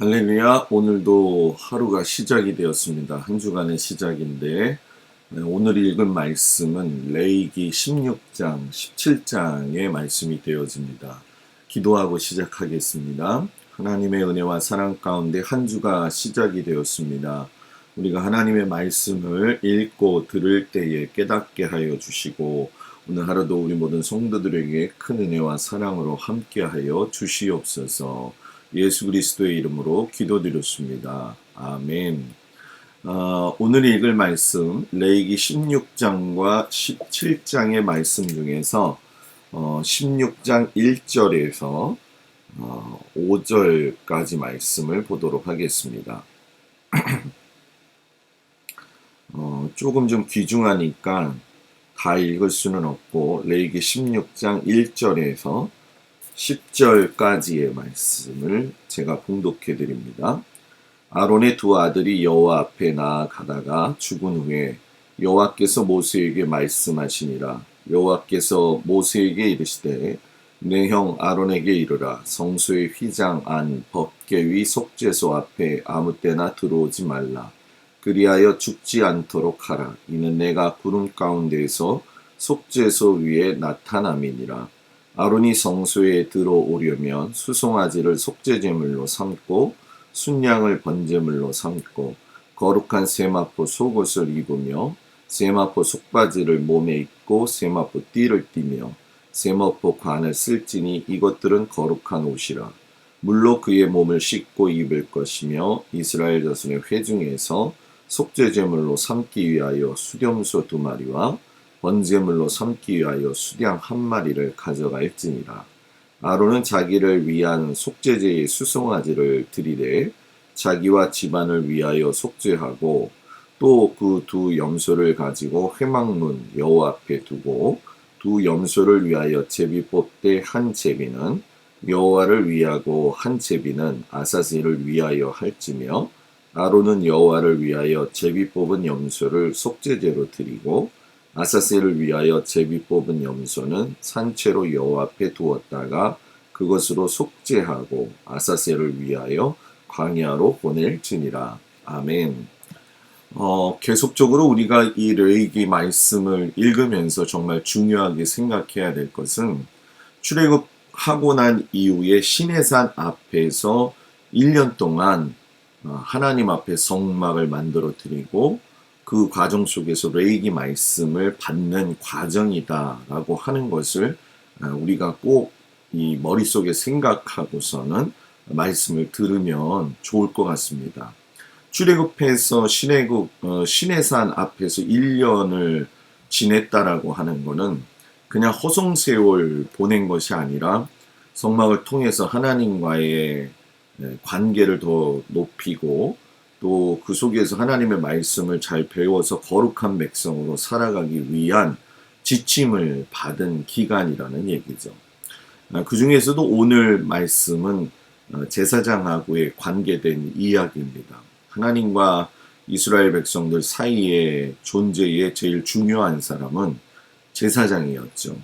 할렐루야. 오늘도 하루가 시작이 되었습니다. 한 주간의 시작인데 네, 오늘 읽은 말씀은 레이기 16장, 17장의 말씀이 되어집니다. 기도하고 시작하겠습니다. 하나님의 은혜와 사랑 가운데 한 주가 시작이 되었습니다. 우리가 하나님의 말씀을 읽고 들을 때에 깨닫게 하여 주시고 오늘 하루도 우리 모든 성도들에게 큰 은혜와 사랑으로 함께하여 주시옵소서. 예수 그리스도의 이름으로 기도드렸습니다. 아멘. 어, 오늘 읽을 말씀 레이기 16장과 17장의 말씀 중에서 어, 16장 1절에서 어, 5절까지 말씀을 보도록 하겠습니다. 어, 조금 좀 귀중하니까 다 읽을 수는 없고 레이기 16장 1절에서 10절까지의 말씀을 제가 봉독해 드립니다. 아론의 두 아들이 여호와 앞에 나아가다가 죽은 후에 여호와께서 모세에게 말씀하시니라. 여호와께서 모세에게 이르시되 내 형 아론에게 이르라. 성소의 휘장 안 법계 위 속죄소 앞에 아무 때나 들어오지 말라. 그리하여 죽지 않도록 하라. 이는 내가 구름 가운데에서 속죄소 위에 나타남이니라 아론이 성소에 들어오려면 수송아지를 속죄제물로 삼고 순양을 번제물로 삼고 거룩한 세마포 속옷을 입으며 세마포 속바지를 몸에 입고 세마포 띠를 띠며 세마포 관을 쓸지니 이것들은 거룩한 옷이라. 물로 그의 몸을 씻고 입을 것이며 이스라엘 자손의 회중에서 속죄제물로 삼기 위하여 수렴소 두 마리와 번제물로 삼기 위하여 수량 한 마리를 가져갈지니라. 아론은 자기를 위한 속죄제의 수송아지를 드리되 자기와 집안을 위하여 속죄하고 또 그 두 염소를 가지고 회막문 여호와 앞에 두고 두 염소를 위하여 제비 뽑되 한 제비는 여호와를 위하고 한 제비는 아사셀을 위하여 할지며 아론은 여호와를 위하여 제비 뽑은 염소를 속죄제로 드리고 아사셀을 위하여 제비 뽑은 염소는 산채로 여호와 앞에 두었다가 그것으로 속죄하고 아사셀을 위하여 광야로 보낼지니라. 아멘. 어, 계속적으로 우리가 이 레이기 말씀을 읽으면서 정말 중요하게 생각해야 될 것은 출애굽하고 난 이후에 시내산 앞에서 1년 동안 어, 하나님 앞에 성막을 만들어 드리고 그 과정 속에서 레이기 말씀을 받는 과정이다라고 하는 것을 아, 우리가 꼭 이 머릿속에 생각하고서는 말씀을 들으면 좋을 것 같습니다. 출애굽해서 신해국 어, 신해산 앞에서 1년을 지냈다라고 하는 것은 그냥 허송 세월 보낸 것이 아니라 성막을 통해서 하나님과의 관계를 더 높이고 또 그 속에서 하나님의 말씀을 잘 배워서 거룩한 백성으로 살아가기 위한 지침을 받은 기간이라는 얘기죠. 아, 그 중에서도 오늘 말씀은 어, 제사장하고의 관계된 이야기입니다. 하나님과 이스라엘 백성들 사이의 존재에 제일 중요한 사람은 제사장이었죠.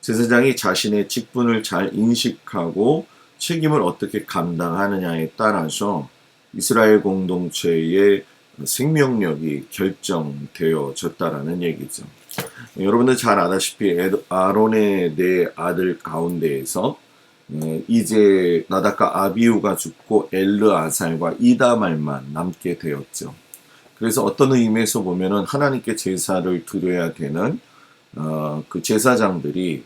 제사장이 자신의 직분을 잘 인식하고 책임을 어떻게 감당하느냐에 따라서 이스라엘 공동체의 생명력이 결정되어졌다라는 얘기죠. 여러분들 잘 아다시피 아론의 네 아들 가운데에서 어, 이제 나다카 아비우가 죽고 엘르 아살과 이다말만 남게 되었죠. 그래서 어떤 의미에서 보면은 하나님께 제사를 드려야 되는 어, 그 제사장들이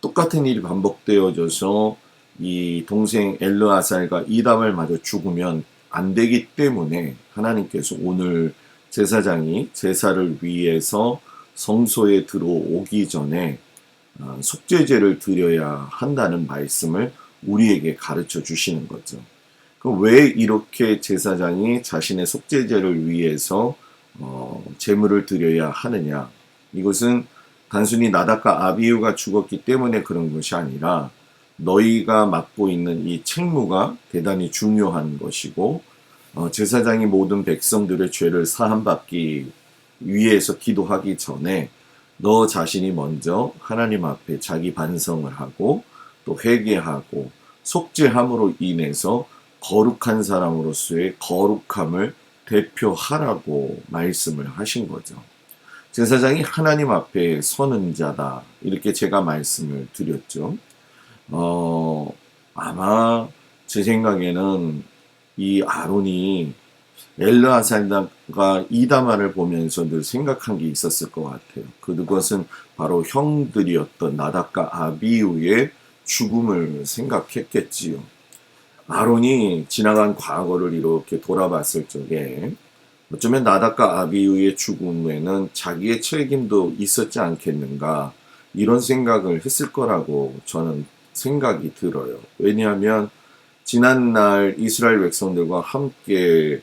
똑같은 일이 반복되어져서 이 동생 엘르 아살과 이담을 마저 죽으면 안 되기 때문에 하나님께서 오늘 제사장이 제사를 위해서 성소에 들어오기 전에 아, 속죄제를 드려야 한다는 말씀을 우리에게 가르쳐 주시는 거죠. 왜 이렇게 제사장이 자신의 속죄제를 위해서 어, 제물을 드려야 하느냐? 이것은 단순히 나다카 아비유가 죽었기 때문에 그런 것이 아니라 너희가 맡고 있는 이 책무가 대단히 중요한 것이고 어, 제사장이 모든 백성들의 죄를 사함받기 위해서 기도하기 전에 너 자신이 먼저 하나님 앞에 자기 반성을 하고 또 회개하고 속죄함으로 인해서 거룩한 사람으로서의 거룩함을 대표하라고 말씀을 하신 거죠. 제사장이 하나님 앞에 서는 자다. 이렇게 제가 말씀을 드렸죠. 어, 아마 제 생각에는 이 아론이 엘르아살다가 이다마를 보면서 늘 생각한 게 있었을 것 같아요. 그것은 바로 형들이었던 나닥과 아비우의 죽음을 생각했겠지요. 아론이 지나간 과거를 이렇게 돌아봤을 적에 어쩌면 나닥과 아비우의 죽음에는 자기의 책임도 있었지 않겠는가 이런 생각을 했을 거라고 저는 생각이 들어요. 왜냐하면 지난날 이스라엘 백성들과 함께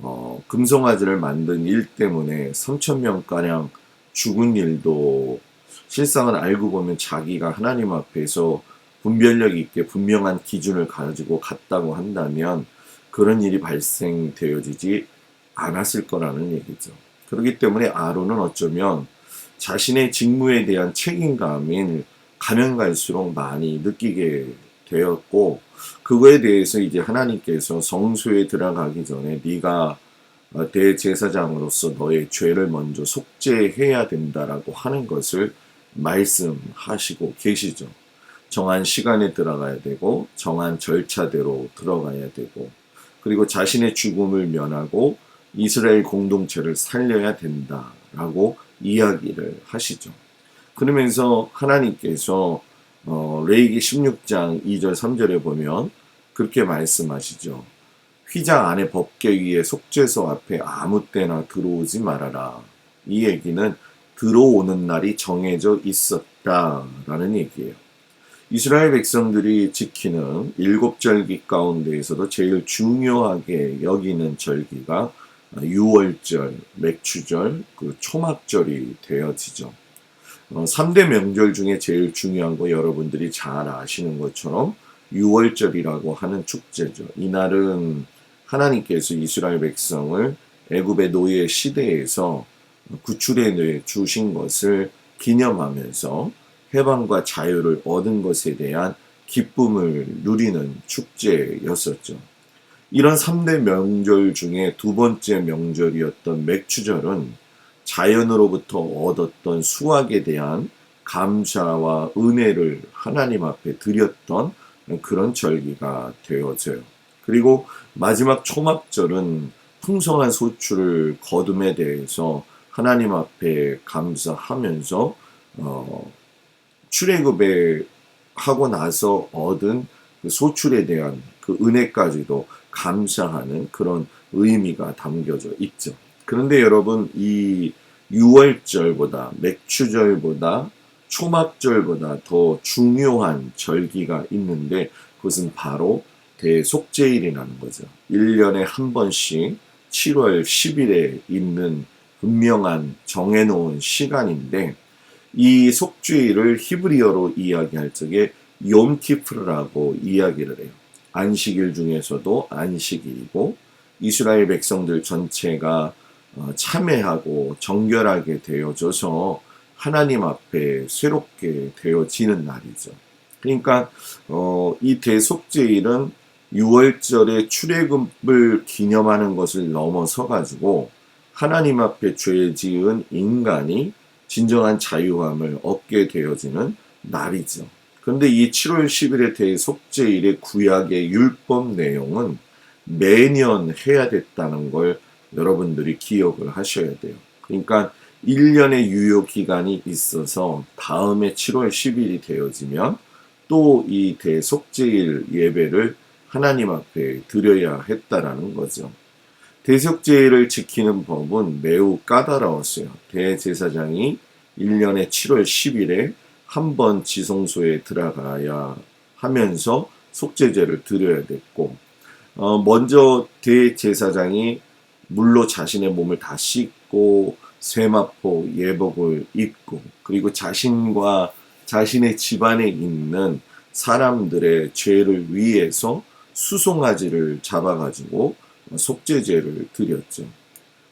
어, 금송아지를 만든 일 때문에 3천 명가량 죽은 일도 실상은 알고 보면 자기가 하나님 앞에서 분별력 있게 분명한 기준을 가지고 갔다고 한다면 그런 일이 발생되어지지 않았을 거라는 얘기죠. 그렇기 때문에 아론은 어쩌면 자신의 직무에 대한 책임감을 가면 갈수록 많이 느끼게 되었고 그거에 대해서 이제 하나님께서 성소에 들어가기 전에 네가 대제사장으로서 너의 죄를 먼저 속죄해야 된다라고 하는 것을 말씀하시고 계시죠. 정한 시간에 들어가야 되고 정한 절차대로 들어가야 되고 그리고 자신의 죽음을 면하고 이스라엘 공동체를 살려야 된다라고 이야기를 하시죠. 그러면서 하나님께서 어, 레이기 16장 2절 3절에 보면 그렇게 말씀하시죠. 휘장 안에 법계 위에 속죄소 앞에 아무 때나 들어오지 말아라. 이 얘기는 들어오는 날이 정해져 있었다라는 얘기예요. 이스라엘 백성들이 지키는 일곱 절기 가운데에서도 제일 중요하게 여기는 절기가 유월절, 맥추절, 그 초막절이 되어지죠. 어, 3대 명절 중에 제일 중요한 거 여러분들이 잘 아시는 것처럼 유월절이라고 하는 축제죠. 이날은 하나님께서 이스라엘 백성을 애굽의 노예 시대에서 구출해 내 주신 것을 기념하면서 해방과 자유를 얻은 것에 대한 기쁨을 누리는 축제였었죠. 이런 3대 명절 중에 두 번째 명절이었던 맥추절은 자연으로부터 얻었던 수확에 대한 감사와 은혜를 하나님 앞에 드렸던 그런 절기가 되어져요. 그리고 마지막 초막절은 풍성한 소출을 거둠에 대해서 하나님 앞에 감사하면서 어, 출애굽에 하고 나서 얻은 그 소출에 대한 그 은혜까지도 감사하는 그런 의미가 담겨져 있죠. 그런데 여러분 이 6월절보다 맥추절보다 초막절보다 더 중요한 절기가 있는데 그것은 바로 대속제일이라는 거죠. 1년에 한 번씩 7월 10일에 있는 분명한 정해놓은 시간인데 이 속주일을 히브리어로 이야기할 적에 욤티프르라고 이야기를 해요. 안식일 중에서도 안식일이고 이스라엘 백성들 전체가 어, 참회하고 정결하게 되어져서 하나님 앞에 새롭게 되어지는 날이죠. 그러니까 어, 이 대속제일은 6월절에 출애굽을 기념하는 것을 넘어서 가지고 하나님 앞에 죄 지은 인간이 진정한 자유함을 얻게 되어지는 날이죠. 그런데 이 7월 10일의 대속제일의 구약의 율법 내용은 매년 해야 됐다는 걸 여러분들이 기억을 하셔야 돼요. 그러니까 1년의 유효 기간이 있어서 다음에 7월 10일이 되어지면 또 이 대속제일 예배를 하나님 앞에 드려야 했다라는 거죠. 대속제일을 지키는 법은 매우 까다로웠어요. 대제사장이 1년의 7월 10일에 한 번 지성소에 들어가야 하면서 속죄제를 드려야 됐고, 어, 먼저 대제사장이 물로 자신의 몸을 다 씻고 세마포 예복을 입고 그리고 자신과 자신의 집안에 있는 사람들의 죄를 위해서 수송아지를 잡아가지고 속죄제를 드렸죠.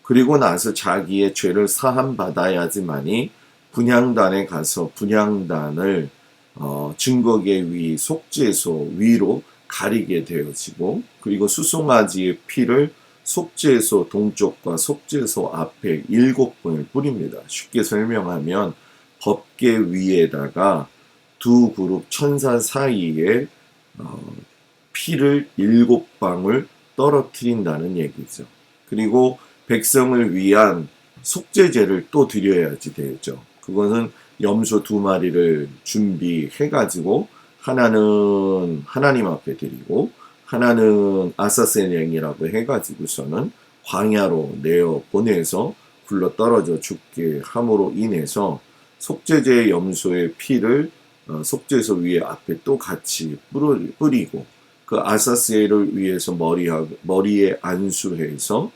그리고 나서 자기의 죄를 사함 받아야지만이 분향단에 가서 분향단을 어, 증거계 위 속죄소 위로 가리게 되어지고 그리고 수송아지의 피를 속죄소 동쪽과 속죄소 앞에 일곱 번을 뿌립니다. 쉽게 설명하면 법계 위에다가 두 그룹 천사 사이에 어, 피를 일곱 방울 떨어뜨린다는 얘기죠. 그리고 백성을 위한 속죄제를 또 드려야지 되죠. 그것은 염소 두 마리를 준비해가지고 하나는 하나님 앞에 드리고 하나는 아사세냥이라고 해가지고서는 광야로 내어 보내서 굴러 떨어져 죽게 함으로 인해서 속죄제 염소의 피를 어, 속죄소 위에 앞에 또 같이 뿌리고 그 아사세를 위해서 머리에 안수해서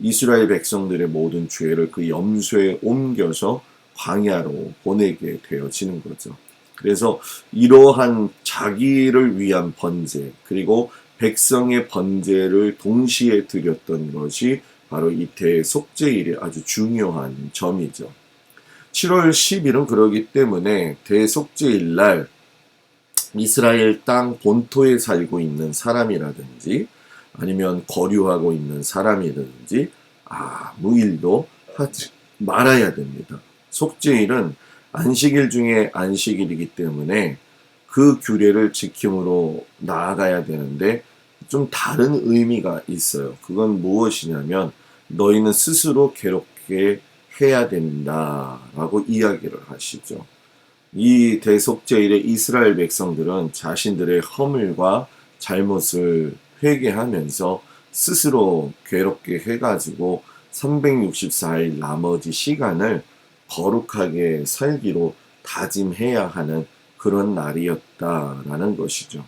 이스라엘 백성들의 모든 죄를 그 염소에 옮겨서 광야로 보내게 되어지는 거죠. 그래서 이러한 자기를 위한 번제 그리고 백성의 번제를 동시에 드렸던 것이 바로 이 대속제일의 아주 중요한 점이죠. 7월 10일은 그러기 때문에 대속제일 날 이스라엘 땅 본토에 살고 있는 사람이라든지 아니면 거류하고 있는 사람이든지 아무 일도 하지 말아야 됩니다. 속죄일은 안식일 중에 안식일이기 때문에 그 규례를 지킴으로 나아가야 되는데 좀 다른 의미가 있어요. 그건 무엇이냐면 너희는 스스로 괴롭게 해야 된다라고 이야기를 하시죠. 이 대속제일의 이스라엘 백성들은 자신들의 허물과 잘못을 회개하면서 스스로 괴롭게 해가지고 364일 나머지 시간을 거룩하게 살기로 다짐해야 하는 그런 날이었다라는 것이죠.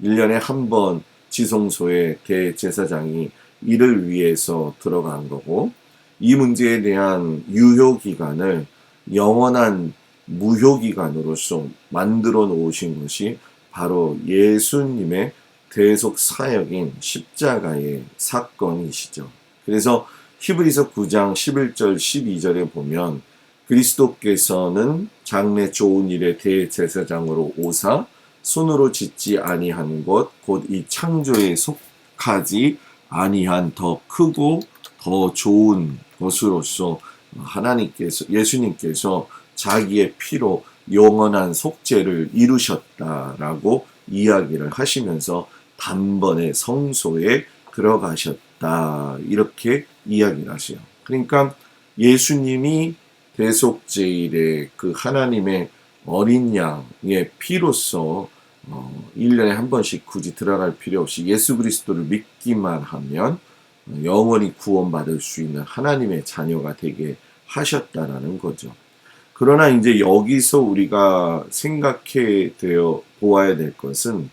1년에 한 번 지성소에 대제사장이 이를 위해서 들어간 거고 이 문제에 대한 유효 기간을 영원한 무효 기간으로서 만들어 놓으신 것이 바로 예수님의 대속 사역인 십자가의 사건이시죠. 그래서 히브리서 9장 11절 12절에 보면 그리스도께서는 장래 좋은 일의 대제사장으로 오사 손으로 짓지 아니한 것 곧 이 창조에 속하지 아니한 더 크고 더 좋은 것으로서 하나님께서 예수님께서 자기의 피로 영원한 속죄를 이루셨다라고 이야기를 하시면서 단번에 성소에 들어가셨다 이렇게 이야기를 하세요. 그러니까 예수님이 대속제일의 그 하나님의 어린 양의 피로서 어, 1년에 한 번씩 굳이 들어갈 필요 없이 예수 그리스도를 믿기만 하면 영원히 구원받을 수 있는 하나님의 자녀가 되게 하셨다라는 거죠. 그러나 이제 여기서 우리가 생각해 되어 보아야 될 것은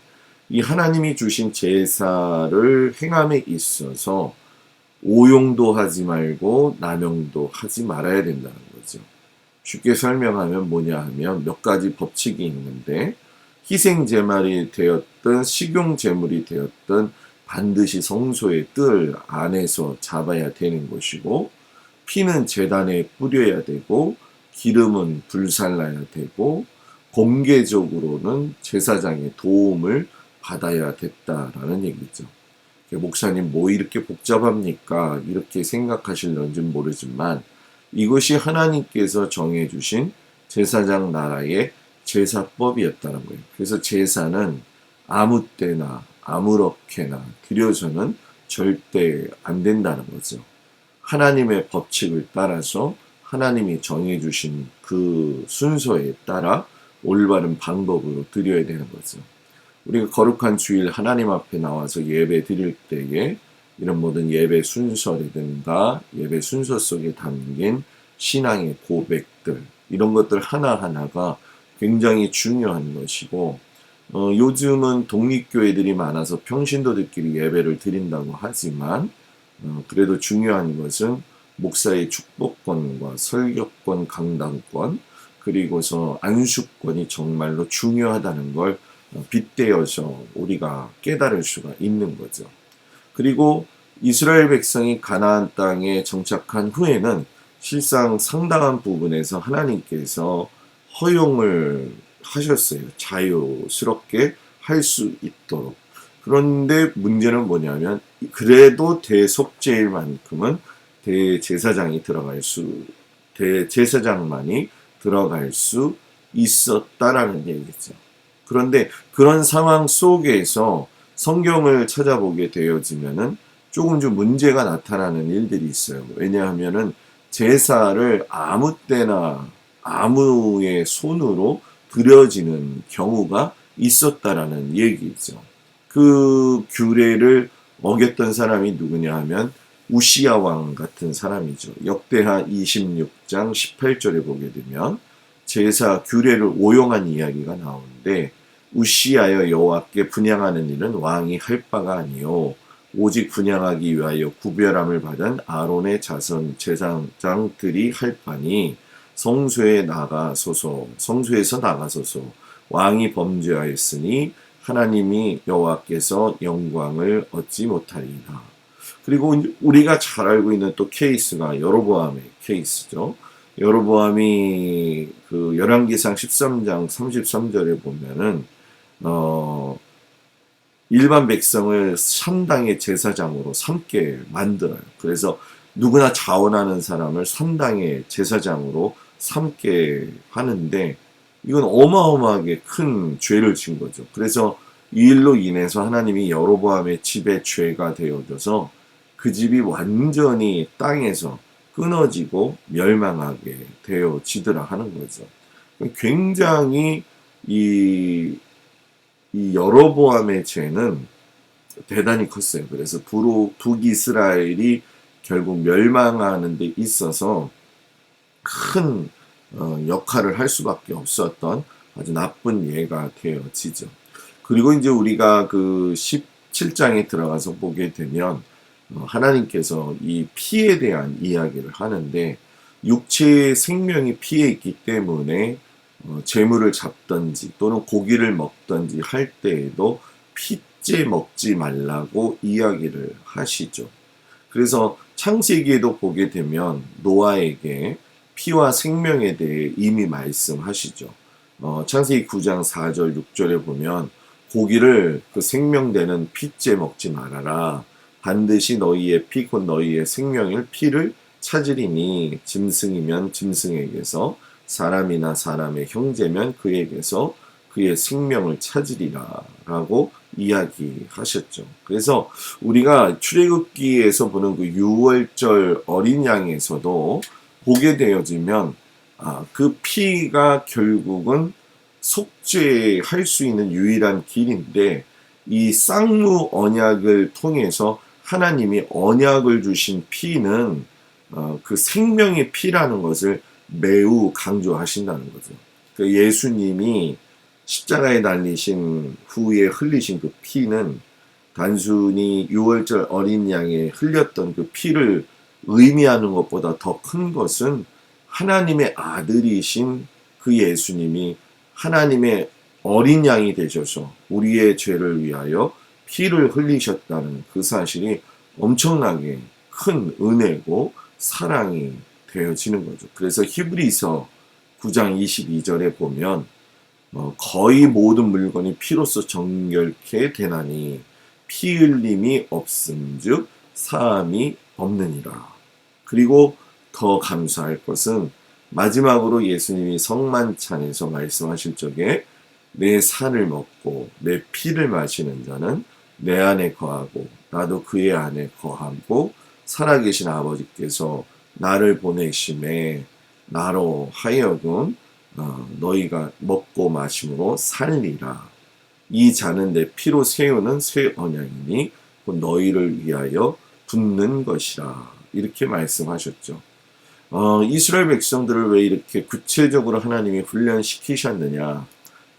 이 하나님이 주신 제사를 행함에 있어서 오용도 하지 말고 남용도 하지 말아야 된다는 거죠. 쉽게 설명하면 뭐냐 하면 몇 가지 법칙이 있는데 희생 제물이 되었든 식용 제물이 되었든 반드시 성소의 뜰 안에서 잡아야 되는 것이고 피는 재단에 뿌려야 되고 기름은 불살라야 되고 공개적으로는 제사장의 도움을 받아야 됐다라는 얘기죠. 목사님 뭐 이렇게 복잡합니까? 이렇게 생각하실런지 모르지만 이것이 하나님께서 정해주신 제사장 나라의 제사법이었다는 거예요. 그래서 제사는 아무 때나 아무렇게나 드려서는 절대 안 된다는 거죠. 하나님의 법칙을 따라서 하나님이 정해주신 그 순서에 따라 올바른 방법으로 드려야 되는 거죠. 우리가 거룩한 주일 하나님 앞에 나와서 예배 드릴 때에 이런 모든 예배 순서라든가 예배 순서 속에 담긴 신앙의 고백들 이런 것들 하나하나가 굉장히 중요한 것이고 어, 요즘은 독립교회들이 많아서 평신도들끼리 예배를 드린다고 하지만 어, 그래도 중요한 것은 목사의 축복권과 설교권, 강당권 그리고서 안수권이 정말로 중요하다는 걸 어, 빗대어서 우리가 깨달을 수가 있는 거죠. 그리고 이스라엘 백성이 가나안 땅에 정착한 후에는 실상 상당한 부분에서 하나님께서 허용을 하셨어요. 자유스럽게 할 수 있도록. 그런데 문제는 뭐냐면 그래도 대속죄일만큼은 대제사장이 들어갈 수 대제사장만이 들어갈 수 있었다라는 얘기죠. 그런데 그런 상황 속에서 성경을 찾아보게 되어지면은 조금 좀 문제가 나타나는 일들이 있어요. 왜냐하면은 제사를 아무 때나 아무의 손으로 드려지는 경우가 있었다라는 얘기죠. 그 규례를 어겼던 사람이 누구냐 하면 우시야 왕 같은 사람이죠. 역대하 26장 18절에 보게 되면 제사 규례를 오용한 이야기가 나오는데 우시하여 여호와께 분양하는 일은 왕이 할 바가 아니요 오직 분양하기 위하여 구별함을 받은 아론의 자손 제사장들이 할 바니 성소에 나가소서 성소에서 나가소서 왕이 범죄하였으니 하나님이 여호와께서 영광을 얻지 못하리라. 그리고 우리가 잘 알고 있는 또 케이스가 여로보암의 케이스죠. 여로보암이 그 열왕기상 13장 33절에 보면은 어 일반 백성을 삼당의 제사장으로 삼게 만들어요. 그래서 누구나 자원하는 사람을 삼당의 제사장으로 삼게 하는데 이건 어마어마하게 큰 죄를 진 거죠. 그래서 이 일로 인해서 하나님이 여로보암의 집에 죄가 되어져서 그 집이 완전히 땅에서 끊어지고 멸망하게 되어지더라 하는 거죠. 굉장히 이, 이 여로보암의 죄는 대단히 컸어요. 그래서 북이스라엘이 결국 멸망하는 데 있어서 큰 어, 역할을 할 수밖에 없었던 아주 나쁜 예가 되어지죠. 그리고 이제 우리가 그 17장에 들어가서 보게 되면 어, 하나님께서 이 피에 대한 이야기를 하는데 육체의 생명이 피에 있기 때문에 어, 재물을 잡든지 또는 고기를 먹든지 할 때에도 피째 먹지 말라고 이야기를 하시죠. 그래서 창세기에도 보게 되면 노아에게 피와 생명에 대해 이미 말씀하시죠. 어, 창세기 9장 4절 6절에 보면 고기를 그 생명되는 피째 먹지 말아라. 반드시 너희의 피, 곧 너희의 생명일 피를 찾으리니 짐승이면 짐승에게서 사람이나 사람의 형제면 그에게서 그의 생명을 찾으리라 라고 이야기하셨죠. 그래서 우리가 출애굽기에서 보는 그 6월절 어린 양에서도 보게 되어지면 아, 그 피가 결국은 속죄할 수 있는 유일한 길인데 이 쌍무 언약을 통해서 하나님이 언약을 주신 피는 어, 그 생명의 피라는 것을 매우 강조하신다는 거죠. 그 예수님이 십자가에 달리신 후에 흘리신 그 피는 단순히 6월절 어린 양에 흘렸던 그 피를 의미하는 것보다 더 큰 것은 하나님의 아들이신 그 예수님이 하나님의 어린 양이 되셔서 우리의 죄를 위하여 피를 흘리셨다는 그 사실이 엄청나게 큰 은혜고 사랑이 되어지는 거죠. 그래서 히브리서 9장 22절에 보면 어, 거의 모든 물건이 피로써 정결케 되나니 피 흘림이 없음즉 사함이 없느니라. 그리고 더 감사할 것은 마지막으로 예수님이 성만찬에서 말씀하실 적에 내 살을 먹고 내 피를 마시는 자는 내 안에 거하고 나도 그의 안에 거하고 살아계신 아버지께서 나를 보내심에 나로 하여금 어, 너희가 먹고 마심으로 살리라. 이 자는 내 피로 세우는 새 언약이니 너희를 위하여 붙는 것이라. 이렇게 말씀하셨죠. 어, 이스라엘 백성들을 왜 이렇게 구체적으로 하나님이 훈련시키셨느냐.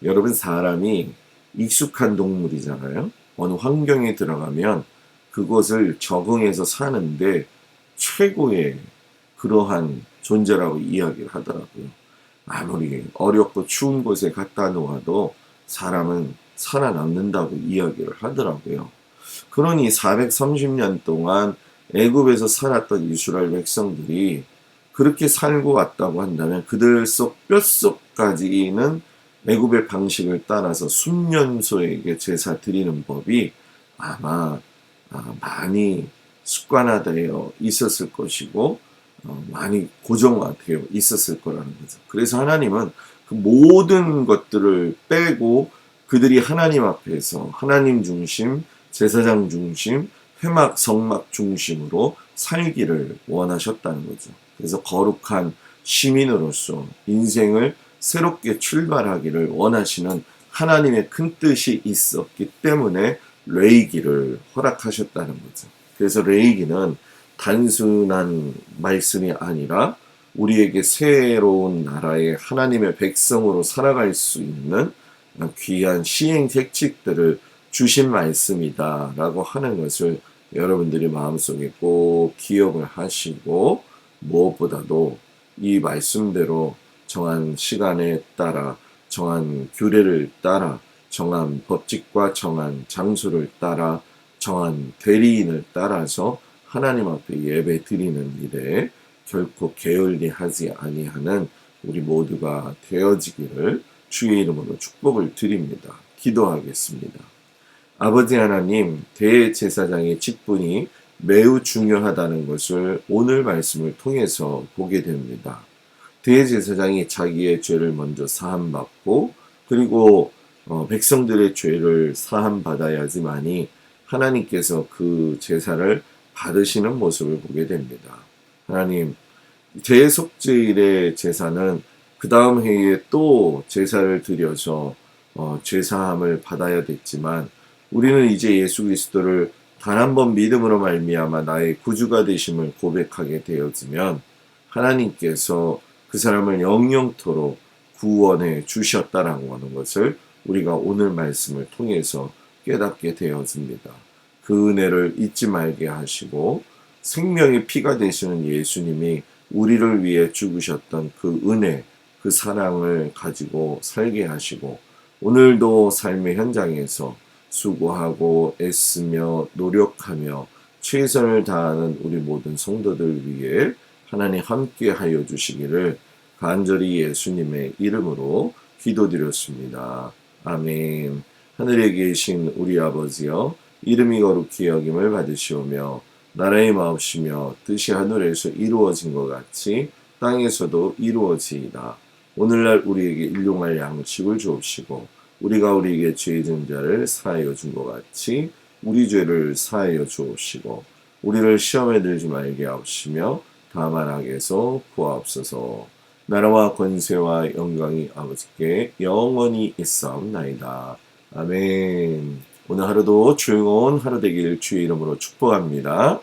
여러분, 사람이 익숙한 동물이잖아요. 어느 환경에 들어가면 그것을 적응해서 사는데 최고의 그러한 존재라고 이야기를 하더라고요. 아무리 어렵고 추운 곳에 갖다 놓아도 사람은 살아남는다고 이야기를 하더라고요. 그러니 430년 동안 애굽에서 살았던 이스라엘 백성들이 그렇게 살고 왔다고 한다면 그들 속 뼛속까지는 애굽의 방식을 따라서 순년소에게 제사 드리는 법이 아마 아, 많이 습관화되어 있었을 것이고 어, 많이 고정화되어 있었을 거라는 거죠. 그래서 하나님은 그 모든 것들을 빼고 그들이 하나님 앞에서 하나님 중심, 제사장 중심, 회막, 성막 중심으로 살기를 원하셨다는 거죠. 그래서 거룩한 시민으로서 인생을 새롭게 출발하기를 원하시는 하나님의 큰 뜻이 있었기 때문에 레이기를 허락하셨다는 거죠. 그래서 레이기는 단순한 말씀이 아니라 우리에게 새로운 나라의 하나님의 백성으로 살아갈 수 있는 귀한 시행 택칙들을 주신 말씀이다라고 하는 것을 여러분들이 마음속에 꼭 기억을 하시고 무엇보다도 이 말씀대로 정한 시간에 따라 정한 규례를 따라 정한 법칙과 정한 장소를 따라 정한 대리인을 따라서 하나님 앞에 예배 드리는 일에 결코 게을리 하지 아니하는 우리 모두가 되어지기를 주의 이름으로 축복을 드립니다. 기도하겠습니다. 아버지 하나님, 대제사장의 직분이 매우 중요하다는 것을 오늘 말씀을 통해서 보게 됩니다. 대제사장이 자기의 죄를 먼저 사함받고 그리고 어, 백성들의 죄를 사함받아야지만이 하나님께서 그 제사를 받으시는 모습을 보게 됩니다. 하나님, 제속제일의 제사는 그 다음 해에 또 제사를 드려서 어, 제사함을 받아야 됐지만 우리는 이제 예수 그리스도를 단 한 번 믿음으로 말미암아 나의 구주가 되심을 고백하게 되어지면 하나님께서 그 사람을 영영토록 구원해 주셨다라고 하는 것을 우리가 오늘 말씀을 통해서 깨닫게 되어집니다. 그 은혜를 잊지 말게 하시고 생명의 피가 되시는 예수님이 우리를 위해 죽으셨던 그 은혜, 그 사랑을 가지고 살게 하시고 오늘도 삶의 현장에서 수고하고 애쓰며 노력하며 최선을 다하는 우리 모든 성도들 위해 하나님 함께 하여 주시기를 간절히 예수님의 이름으로 기도드렸습니다. 아멘. 하늘에 계신 우리 아버지여 이름이 거룩히 여김을 받으시오며 나라의 마옵시며 뜻이 하늘에서 이루어진 것 같이 땅에서도 이루어지이다. 오늘날 우리에게 일용할 양식을 주옵시고 우리가 우리에게 죄진 자를 사하여 준 것 같이 우리 죄를 사하여 주옵시고 우리를 시험에 들지 말게 하옵시며 다만 악에서 구하옵소서 나라와 권세와 영광이 아버지께 영원히 있사옵나이다. 아멘 오늘 하루도 즐거운 하루 되길 주의 이름으로 축복합니다.